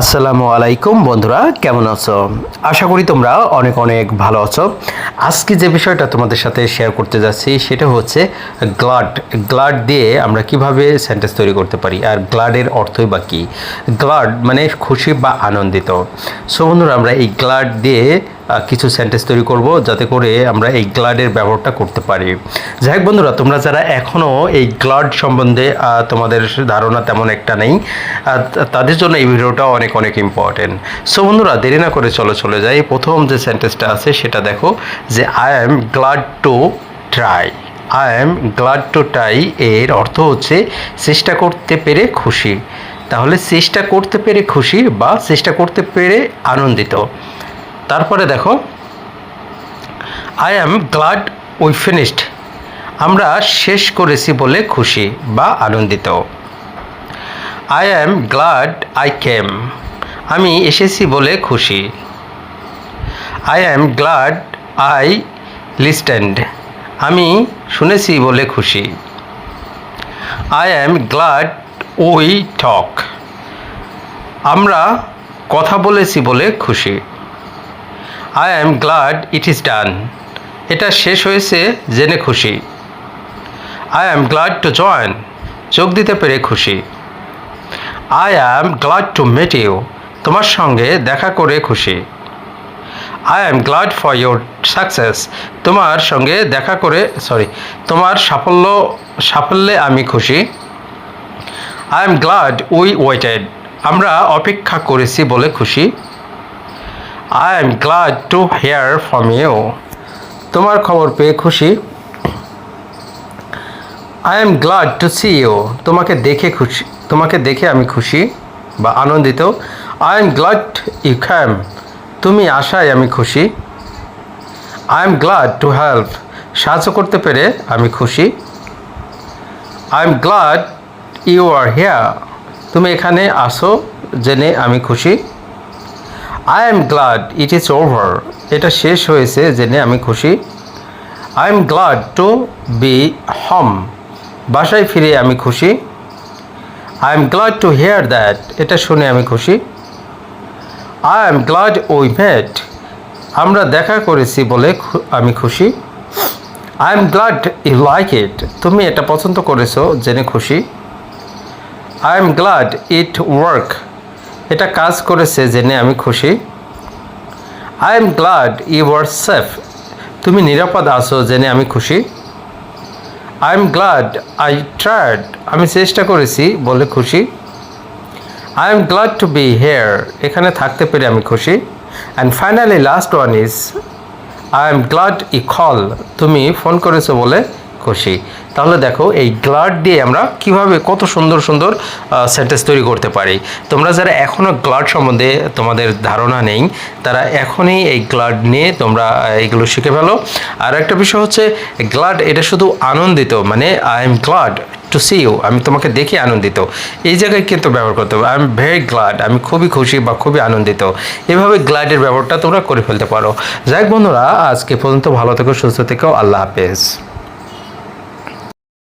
আসসালামু আলাইকুম বন্ধুরা, কেমন আছো? আশা করি তোমরা অনেক অনেক ভালো আছো। আজকে যে বিষয়টা তোমাদের সাথে শেয়ার করতে যাচ্ছি, সেটা হচ্ছে গ্লাড গ্লাড দিয়ে আমরা কীভাবে সেন্টেন্স তৈরি করতে পারি, আর গ্লাডের অর্থই বা কী? গ্লাড মানে খুশি বা আনন্দিত। সো বন্ধুরা, আমরা এই গ্লাড দিয়ে কিছু সেন্টেন্স তৈরি করব যাতে করে আমরা এই গ্লাডের ব্যবহারটা করতে পারি। যাই হোক বন্ধুরা, তোমরা যারা এখনও এই গ্লাড সম্বন্ধে তোমাদের ধারণা তেমন একটা নেই তাদের জন্য এই ভিডিওটা অনেক অনেক ইম্পর্টেন্ট সো বন্ধুরা, দেরি না করে চলো, চলে যাই। প্রথম যে সেন্টেন্সটা আছে, সেটা দেখো যে I am glad to try I am glad to try এর অর্থ হচ্ছে, চেষ্টা করতে পেরে খুশি। তাহলে, চেষ্টা করতে পেরে খুশি বা চেষ্টা করতে পেরে আনন্দিত। তারপরে দেখো I am glad we finished আমরা শেষ করেছি বলে খুশি বা আনন্দিত। I am glad I came আমি এসেছি বলে খুশি। I am glad I listened আমি শুনেছি বলে খুশি। I am glad we talk আমরা কথা বলেছি বলে খুশি। I am glad it is done এটা শেষ হয়েছে জেনে খুশি। I am glad to join যোগ দিতে পেরে খুশি। I am glad to met you তোমার সঙ্গে দেখা করে খুশি। I am glad for your success তোমার সঙ্গে দেখা করে সরি তোমার সাফল্য, সাফল্যে আমি খুশি। I am glad we waited আমরা অপেক্ষা করেছি বলে খুশি। I am glad to hear from you তোমার খবর পেয়ে খুশি? I am glad to see you তোমাকে দেখে খুশি, তোমাকে দেখে আমি খুশি বা আনন্দিত। I am glad you came তুমি আশায় আমি খুশি। I am glad to help সাহায্য করতে পেরে আমি খুশি। I am glad you are here তুমি এখানে আসো, জেনে আমি খুশি। I am glad it is over এটা শেষ হয়েছে, জেনে আমি খুশি। I am glad to be home বাসায় ফিরে আমি খুশি। I am glad to hear that এটা শুনে আমি খুশি। I am glad we met আমরা দেখা করেছি বলে আমি খুশি। I am glad you like it তুমি এটা পছন্দ করেছ, জেনে খুশি। I am glad it work এটা কাজ করেছে জেনে আমি খুশি। I am glad you are safe তুমি নিরাপদ আছো জেনে আমি খুশি। I am glad I tried আমি চেষ্টা করেছি বলে খুশি। I am glad to be here এখানে থাকতে পেরে আমি খুশি। And finally last one is I am glad you call তুমি ফোন করেছ বলে খুশি। তাহলে দেখো এই গ্লাড দিয়ে আমরা কীভাবে কত সুন্দর সুন্দর সেন্টেন্স তৈরি করতে পারি। তোমরা যারা এখনও গ্লাড সম্বন্ধে তোমাদের ধারণা নেই তারা এখনই এই গ্লাড নিয়ে তোমরা আহ, এইগুলো শিখে ফেলো। আর একটা বিষয় হচ্ছে গ্লাড এটা শুধু আনন্দিত মানে I am glad to see you আমি তোমাকে দেখে আনন্দিত। এই জায়গায় কিন্তু ব্যবহার করতে হবে। আই এম ভেরি গ্লাড আমি খুবই খুশি বা খুবই আনন্দিত। এভাবে গ্লাডের ব্যবহারটা তোমরা করে ফেলতে পারো। যাই বন্ধুরা আজকে পর্যন্ত ভালো থেকো সুস্থ থেকো আল্লাহ হাফেজ।